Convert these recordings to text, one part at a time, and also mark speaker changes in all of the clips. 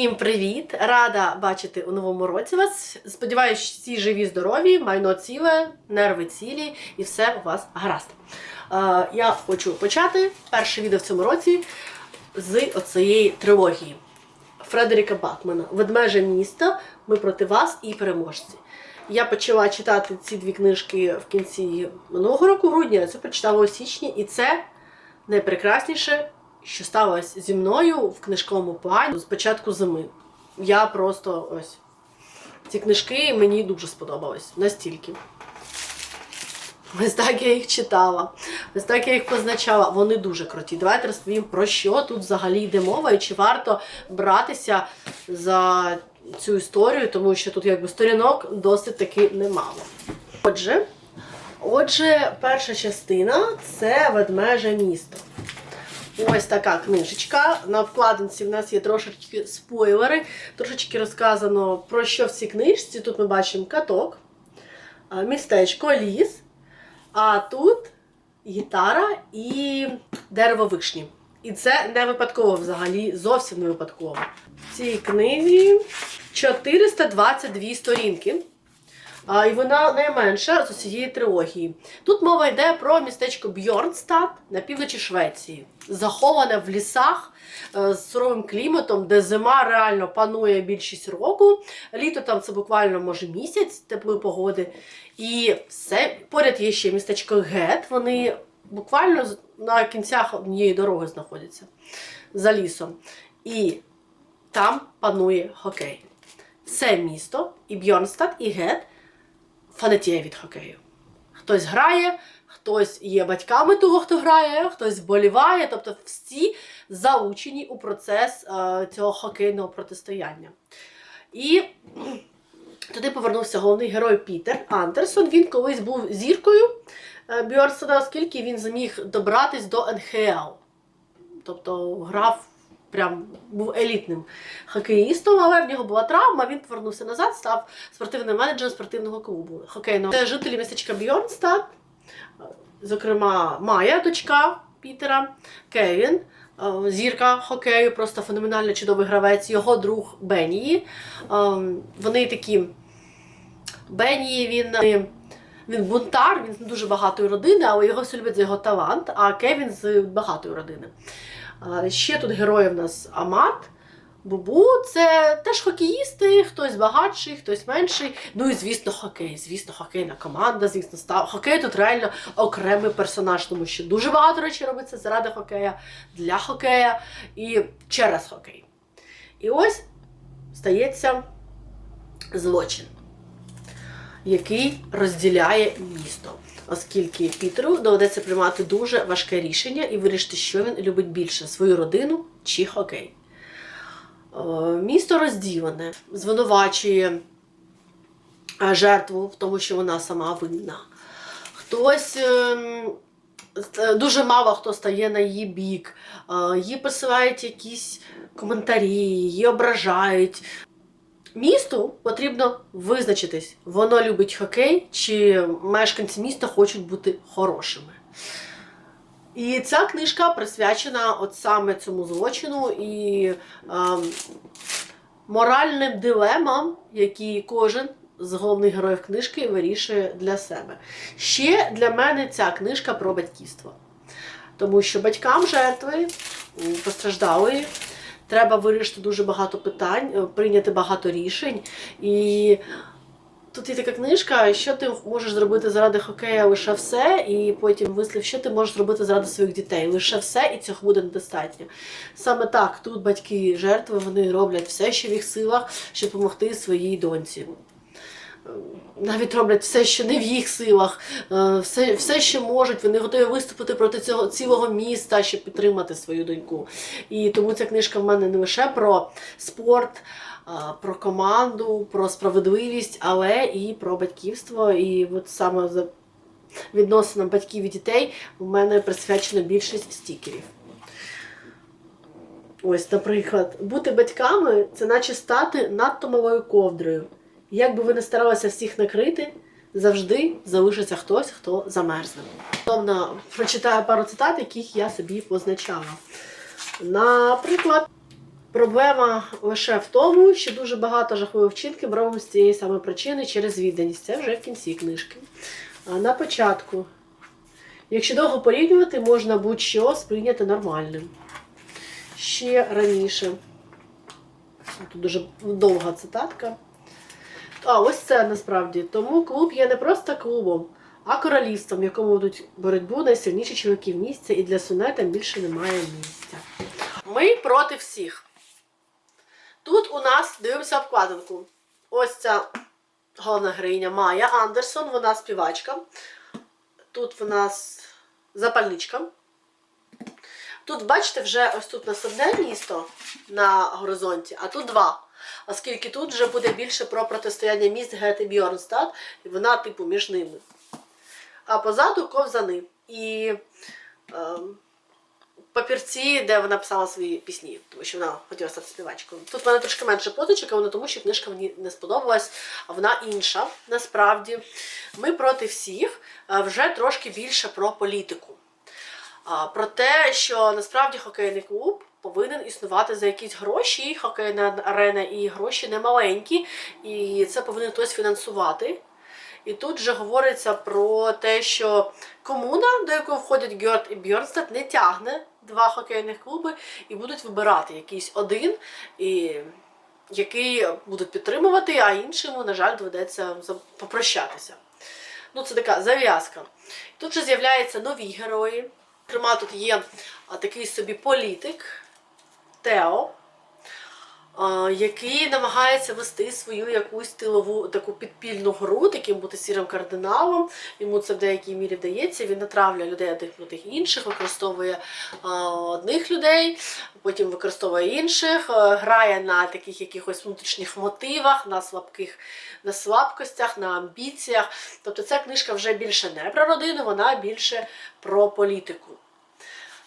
Speaker 1: Всім привіт! Рада бачити у новому році вас. Сподіваюсь, всі живі, здорові, майно ціле, нерви цілі і все у вас гаразд. Е, я хочу почати перше відео в цьому році з оцієї трилогії Фредеріка Бакмана Ведмеже місто. Ми проти вас і переможці. Я почала читати ці дві книжки в кінці минулого року, грудня, це прочитала у січні, і це найпрекрасніше, що сталося зі мною в книжковому плані з початку зими. Я просто ось. Ці книжки мені дуже сподобались настільки. Ось так я їх читала, ось так я їх позначала. Вони дуже круті. Давайте розповім, про що тут взагалі йде мова і чи варто братися за цю історію, тому що тут якби сторінок досить таки немало. Отже, отже, перша частина це ведмеже місто. Ось така книжечка. На обкладинці в нас є трошечки спойлери, трошечки розказано про що в цій книжці. Тут ми бачимо каток, містечко, ліс, а тут гітара і дерево вишні. І це не випадково взагалі, зовсім не випадково. В цій книзі 422 сторінки. А, і вона найменша з усієї трилогії. Тут мова йде про містечко Бьорнстад на півночі Швеції, заховане в лісах е, з суровим кліматом, де зима реально панує більшість року. Літо там це буквально може місяць теплої погоди. І все поряд є ще містечко Гет. Вони буквально на кінцях однієї дороги знаходяться за лісом. І там панує хокей. Це місто, і Бьорнстад, і Гет фанатіє від хокею. Хтось грає, хтось є батьками того, хто грає, хтось вболіває, тобто всі залучені у процес е, цього хокейного протистояння. І туди повернувся головний герой Пітер Андерсон. Він колись був зіркою е, Бьорнстада, оскільки він зміг добратись до НХЛ. Тобто грав прям був елітним хокеїстом, але в нього була травма. Він повернувся назад, став спортивним менеджером спортивного клубу хокейного. Це жителі містечка Бьорнстад, зокрема, Майя, дочка Пітера, Кевін. е, Зірка хокею, просто феноменально чудовий гравець, його друг Бенії. Ем, Вони такі. Бенії він, е, він бунтар, він з дуже багатої родини, але його всі люблять за його талант, а Кевін з багатої родини. Ще тут герої в нас Амат, Бубу. Це теж хокеїсти, хтось багатший, хтось менший. Ну і звісно, хокей. Звісно, хокейна команда, звісно, став. Хокей тут реально окремий персонаж, тому що дуже багато речей робиться заради хокея, для хокея і через хокей. І ось стається злочин, який розділяє місто. Оскільки Пітеру доведеться приймати дуже важке рішення і вирішити, що він любить більше свою родину чи хокей. Е, Місто розділене, звинувачує е, жертву в тому, що вона сама винна. Хтось ем, е, дуже мало хто стає на її бік, їй посилають якісь коментарі, її ображають. Місту потрібно визначитись, воно любить хокей, чи мешканці міста хочуть бути хорошими. І ця книжка присвячена от саме цьому злочину і ем, моральним дилемам, які кожен з головних героїв книжки вирішує для себе. Ще для мене ця книжка про батьківство. Тому що батькам жертви м, постраждалої треба вирішити дуже багато питань, е, прийняти багато рішень. І тут є така книжка, що ти можеш зробити заради хокея лише все, і потім вислів, що ти можеш зробити заради своїх дітей, лише все, і цього буде недостатньо. Саме так, тут батьки жертви вони роблять все, що в їх силах, щоб допомогти своїй доньці. Навіть роблять все, що не в їх силах, е, все, все, що можуть, вони готові виступити проти цього цілого міста, щоб підтримати свою доньку. І тому ця книжка в мене не лише про спорт, про команду, про справедливість, але і про батьківство. І от саме за відносинам батьків і дітей у мене присвячена більшість стікерів. Ось, наприклад, бути батьками це наче стати надто малою ковдрою. Як би ви не старалися всіх накрити, завжди залишиться хтось, хто замерзне. Словно прочитаю пару цитат, яких я собі позначала. Наприклад, Проблема лише в тому, що дуже багато жахливих вчинків робимо з цієї саме причини через відданість. Це вже в кінці книжки. На початку. Якщо довго порівнювати, можна будь-що сприйняти нормальним. Ще раніше. Тут дуже довга цитатка. А, ось це насправді. Тому клуб є не просто клубом, а королівством, в якому ведуть боротьбу найсильніші чоловіки в місці, і для сунета більше немає місця. Ми проти всіх. Тут у нас дивимося обкладинку. Ось ця головна героїня Майя Андерсон, вона співачка. Тут в нас запальничка. Тут, бачите, вже ось тут у нас одне місто на горизонті, а тут два. Оскільки тут вже буде більше про протистояння міст Гет і Бьорнстад, і вона, типу, між ними. А позаду ковзани. І ем, папірці, де вона писала свої пісні, тому що вона хотіла стати співачкою. Тут в мене трошки менше позичок, але тому що книжка мені не сподобалась, а вона інша. Насправді, ми проти всіх а вже трошки більше про політику. Про те, що насправді хокейний клуб повинен існувати за якісь гроші, хокейна арена і гроші не маленькі, і це повинен хтось фінансувати. І тут вже говориться про те, що комуна, до якої входять Гьорд і Бьорнстад, не тягне два хокейних клуби і будуть вибирати якийсь один, і, який будуть підтримувати, а іншому, на жаль, доведеться попрощатися. Ну, це така зав'язка. Тут же з'являються нові герої. Зокрема, тут є такий собі політик Тео, який намагається вести свою якусь тилову таку підпільну гру, таким бути сірим кардиналом. Йому це в деякій мірі вдається. Він натравлює людей одних проти інших, використовує одних людей, потім використовує інших, грає на таких якихось внутрішніх мотивах, на слабких, на слабкостях, на амбіціях. Тобто ця книжка вже більше не про родину, вона більше про політику.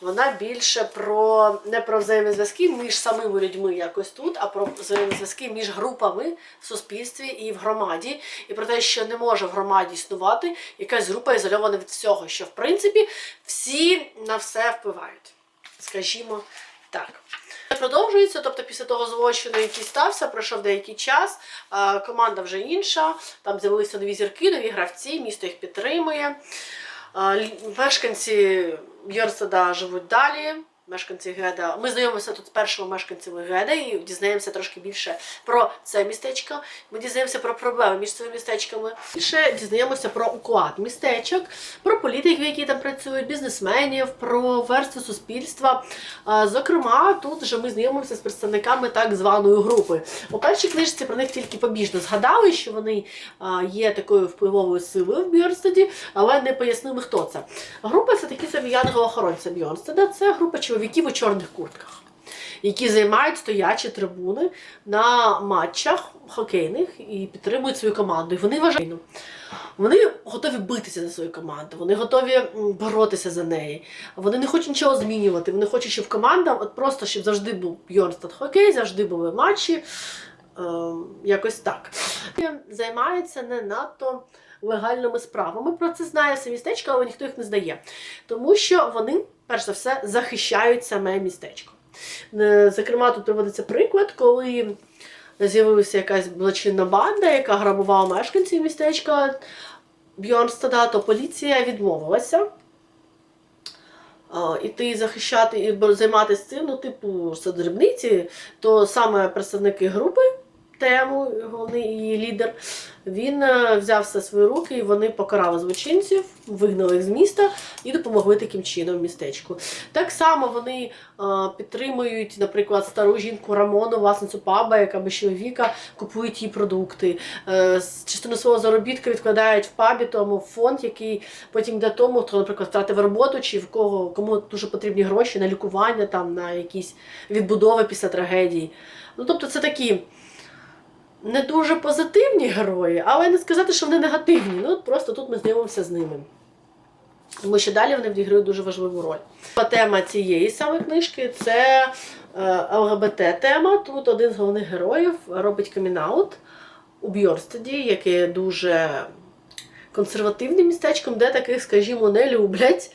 Speaker 1: Вона більше про не про взаємозв'язки між самими людьми якось тут, а про взаємозв'язки між групами в суспільстві і в громаді, і про те, що не може в громаді існувати якась група ізольована від всього, що в принципі всі на все впливають. Скажімо так. Продовжується, тобто після того злочину, який стався, пройшов деякий час, команда вже інша, там з'явилися нові зірки, нові гравці, місто їх підтримує. Мешканці Бьорстада живуть далі. Мешканці Геда. Ми знайомимося тут з першими мешканцями Геда і дізнаємося трошки більше про це містечко. Ми дізнаємося про проблеми між цими містечками. Більше дізнаємося про уклад містечок, про політиків, які там працюють, бізнесменів, про верстви суспільства. Зокрема, тут вже ми знайомимося з представниками так званої групи. У першій книжці про них тільки побіжно згадали, що вони є такою впливовою силою в Бьорстаді, але не пояснили, хто це. Група це такі самі янголи-охоронці Бьорнстеда. Це група чоловіків у чорних куртках, які займають стоячі трибуни на матчах хокейних і підтримують свою команду. І вони вважають, вони готові битися за свою команду, вони готові боротися за неї. Вони не хочуть нічого змінювати. Вони хочуть, щоб команда, от просто щоб завжди був Бьорнстад хокей, завжди були матчі. Ем, якось так. Займаються не надто легальними справами. Про це знає все містечко, але ніхто їх не здає. Тому що вони, перш за все, захищають саме містечко. Е, Зокрема, тут приводиться приклад, коли з'явилася якась злочинна банда, яка грабувала мешканців містечка Бьорнстада, то поліція відмовилася. а, Іти захищати і займатися цим, ну, типу, це дрібниці, то саме представники групи, тему, головний її лідер, він е, взяв все свої руки і вони покарали злочинців, вигнали їх з міста і допомогли таким чином містечку. Так само вони е, підтримують, наприклад, стару жінку Рамону, власницю паба, яка без чоловіка, купують її продукти. Е, частину свого заробітку відкладають в пабі, тому в фонд, який потім йде тому, хто, наприклад, втратив роботу, чи в кого кому дуже потрібні гроші на лікування, там, на якісь відбудови після трагедії. Ну, тобто, це такі не дуже позитивні герої, але не сказати, що вони негативні. Ну, просто тут ми знайомимося з ними. Тому що далі вони відіграють дуже важливу роль. Тема цієї саме книжки це е, ЛГБТ-тема. Тут один з головних героїв робить камінаут у Бьорстаді, яке дуже консервативним містечком, де таких, скажімо, не люблять.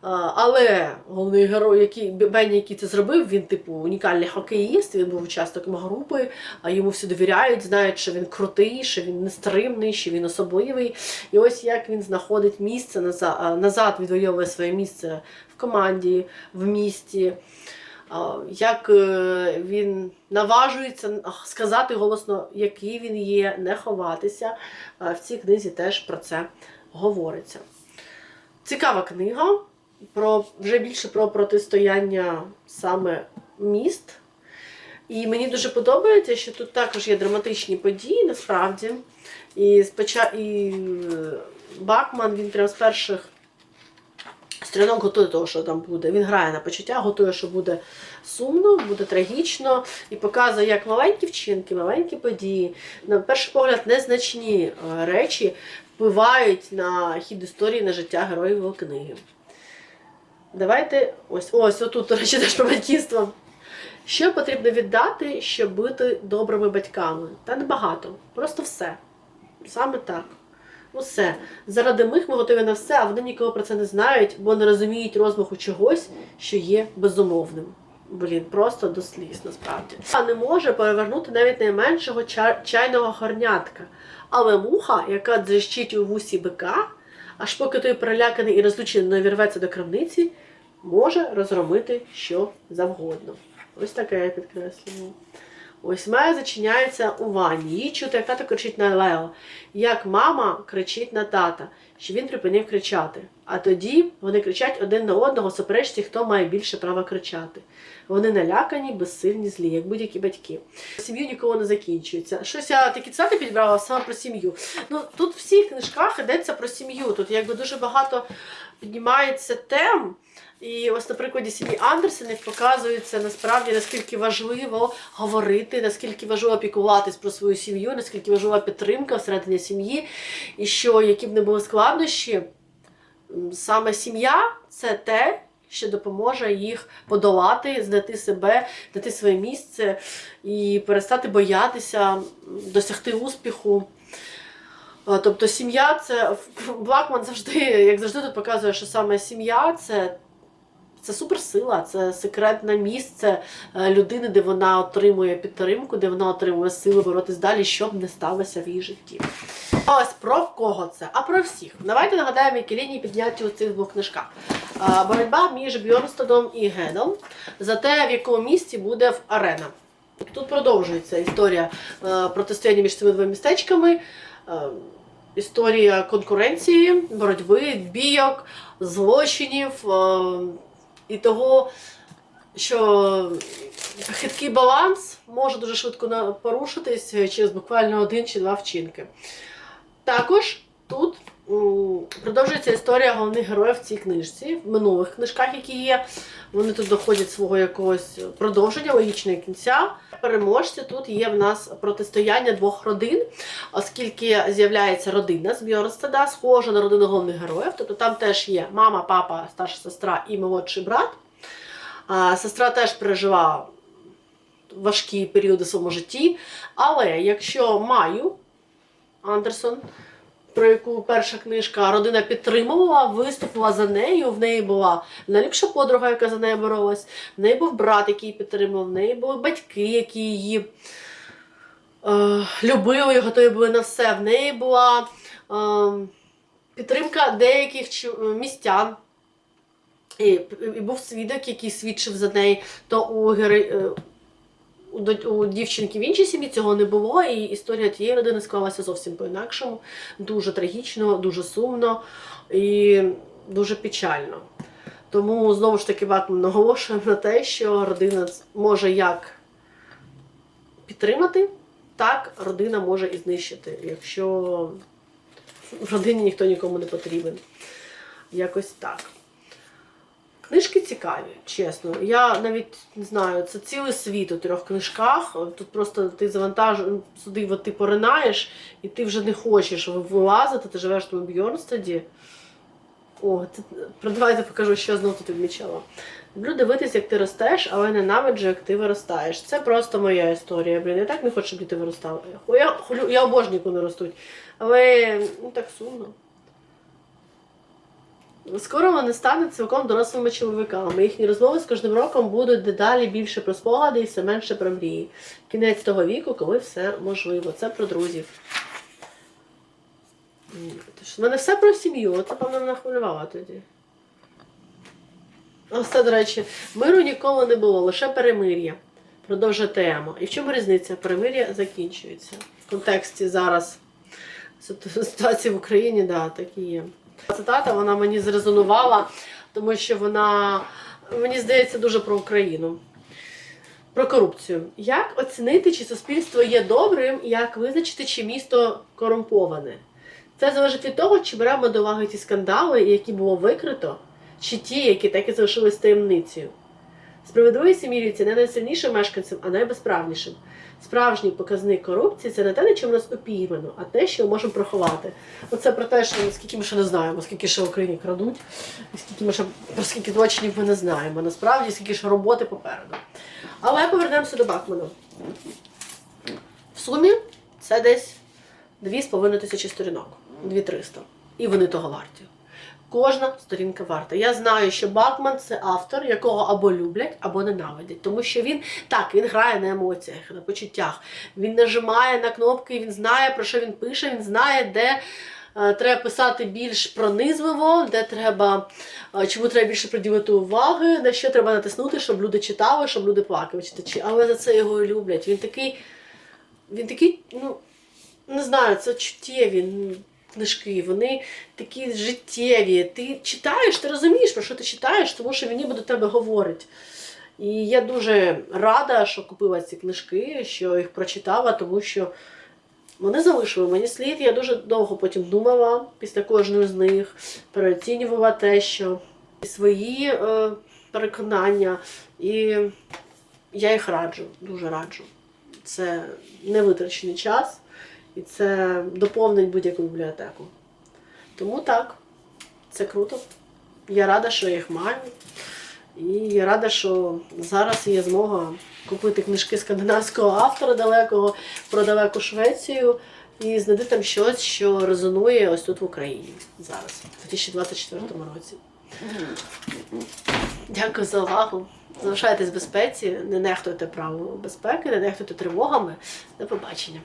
Speaker 1: Але головний герой, який Бенні, який це зробив, він типу унікальний хокеїст. Він був учасником групи, а йому всі довіряють, знають, що він крутий, що він нестримний, що він особливий. І ось як він знаходить місце назад, назад відвоює своє місце в команді, в місті. Як е, він наважується сказати голосно, який він є, не ховатися. В цій книзі теж про це говориться. Цікава книга про вже більше про протистояння саме міст. І мені дуже подобається, що тут також є драматичні події, насправді. І, споча... і е, Бакман він прям з перших сторінок готує того, що там буде. Він грає на почуття, готує, що буде сумно, буде трагічно, і показує, як маленькі вчинки, маленькі події, на перший погляд, незначні е, речі впливають на хід історії, на життя героїв книги. Давайте ось ось отут, до речі, теж про батьківство. Що потрібно віддати, щоб бути добрими батьками? Та небагато. Просто все. Саме так. Усе. Заради них ми готові на все, а вони ніколи про це не знають, бо не розуміють розмаху чогось, що є безумовним. Блін, просто до сліз, насправді. А не може перевернути навіть найменшого ча- чайного горнятка. Але муха, яка дзищить у вусі бика, аж поки той переляканий і розлючений не вірветься до крамниці, може розробити що завгодно. Ось таке я підкреслюю. Ось Майя зачиняється у ванні. Її чути, як тато кричить на Лео, як мама кричить на тата, що він припинив кричати. А тоді вони кричать один на одного, суперечці, хто має більше права кричати. Вони налякані, безсильні, злі, як будь-які батьки. Сім'ю ніколи не закінчується. Щось я такі цитати підбрала саме про сім'ю. Ну тут в всіх книжках йдеться про сім'ю. Тут якби дуже багато піднімається тем. І ось на прикладі сім'ї Андерсенів показується насправді наскільки важливо говорити, наскільки важливо піклуватись про свою сім'ю, наскільки важлива підтримка всередині сім'ї, і що які б не були складнощі, саме сім'я це те, що допоможе їх подолати, знайти себе, знайти своє місце і перестати боятися, досягти успіху. Тобто сім'я це Блакман завжди, як завжди, тут показує, що саме сім'я це це суперсила, це секретне місце е, людини, де вона отримує підтримку, де вона отримує сили боротись далі, що б не сталося в її житті. Ось про кого це? А про всіх. Давайте нагадаємо, які лінії підняті у цих двох книжках. Е, Боротьба між Бьорнстадом і Гедом за те, в якому місці буде в арена. Тут продовжується історія е, протистояння між цими двома містечками. Історія конкуренції, боротьби, бійок, злочинів і того, що хиткий баланс може дуже швидко порушитись через буквально один чи два вчинки. Також тут продовжується історія головних героїв в цій книжці, в минулих книжках, які є. Вони тут доходять свого якогось продовження, логічного кінця. Переможці тут є в нас протистояння двох родин, оскільки з'являється родина з Бьорнстеда, схожа на родину головних героїв. Тобто там теж є мама, папа, старша сестра і молодший брат. А, сестра теж пережила важкі періоди в своєму житті. Але якщо Маю Андерсон, про яку перша книжка родина підтримувала, виступила за нею. В неї була найліпша подруга, яка за нею боролась, в неї був брат, який підтримував, в неї були батьки, які її е, любили і готові були на все. В неї була е, підтримка деяких містян. І, і був свідок, який свідчив за неї, то у, гери, е, у, дівчинки в іншій сім'ї цього не було, і історія тієї родини склалася зовсім по-інакшому. Дуже трагічно, дуже сумно і дуже печально. Тому знову ж таки Бакман наголошує на те, що родина може як підтримати, так родина може і знищити, якщо в родині ніхто нікому не потрібен. Якось так. Книжки цікаві, чесно. Я навіть не знаю, це цілий світ у трьох книжках. Тут просто ти завантаж сюди, от ти поринаєш, і ти вже не хочеш вилазити, ти живеш в тому Бьорнстаді. О, це, давайте покажу, що я знову тут відмічала. Люблю дивитись, як ти ростеш, але ненавиджу, як ти виростаєш. Це просто моя історія. Блін, я так не хочу, щоб діти виростали. Я, я обожнюю, коли ростуть. Але ну так сумно. Скоро вони стануть цілком дорослими чоловіками. Їхні розмови з кожним роком будуть дедалі більше про спогади і все менше про мрії. Кінець того віку, коли все можливо. Це про друзів. Тож, в мене все про сім'ю. Це, певно, мене хвилювало тоді. Ось це, до речі, миру ніколи не було, лише перемир'я. Продовжує тема. І в чому різниця? Перемир'я закінчується. В контексті зараз ситуації в Україні, да, так і є. Цитата вона мені зрезонувала, тому що вона, мені здається, дуже про Україну. Про корупцію. Як оцінити, чи суспільство є добрим, як визначити, чи місто корумповане? Це залежить від того, чи беремо до уваги ті скандали, які було викрито, чи ті, які так і залишились таємницею. Справедливість мірюється не найсильнішим мешканцем, а найбезправнішим. Справжній показник корупції це не те, на чому нас опіймано, а те, що ми можемо приховати. Оце про те, що скільки ми ще не знаємо, скільки ще в Україні крадуть, і скільки ми ще про скільки злочинів ми не знаємо. Насправді, скільки ще роботи попереду. Але повернемося до Бакмана. В сумі це десь 2,5 тисячі сторінок, 2300. І вони того варті. Кожна сторінка варта. Я знаю, що Бакман це автор, якого або люблять, або ненавидять. Тому що він так, він грає на емоціях, на почуттях. Він нажимає на кнопки, він знає, про що він пише, він знає, де е, треба писати більш пронизливо, де треба, е, чому треба більше приділити уваги, на що треба натиснути, щоб люди читали, щоб люди плакали читачі. Але за це його люблять. Він такий, він такий, ну, не знаю, це чуттєві книжки, вони такі життєві. Ти читаєш, ти розумієш, про що ти читаєш, тому що він ніби до тебе говорить. І я дуже рада, що купила ці книжки, що їх прочитала, тому що вони залишили мені слід. Я дуже довго потім думала після кожної з них, переоцінювала те, що свої е, переконання, і я їх раджу, дуже раджу. Це невитрачений час, і це доповнить будь-яку бібліотеку. Тому так, це круто. Я рада, що я їх маю. І я рада, що зараз є змога купити книжки скандинавського автора далекого про далеку Швецію і знайти там щось, що резонує ось тут в Україні зараз, у 2024 році. Дякую за увагу. Залишайтесь в безпеці, не нехтуйте правилами безпеки, не нехтуйте тривогами. До побачення.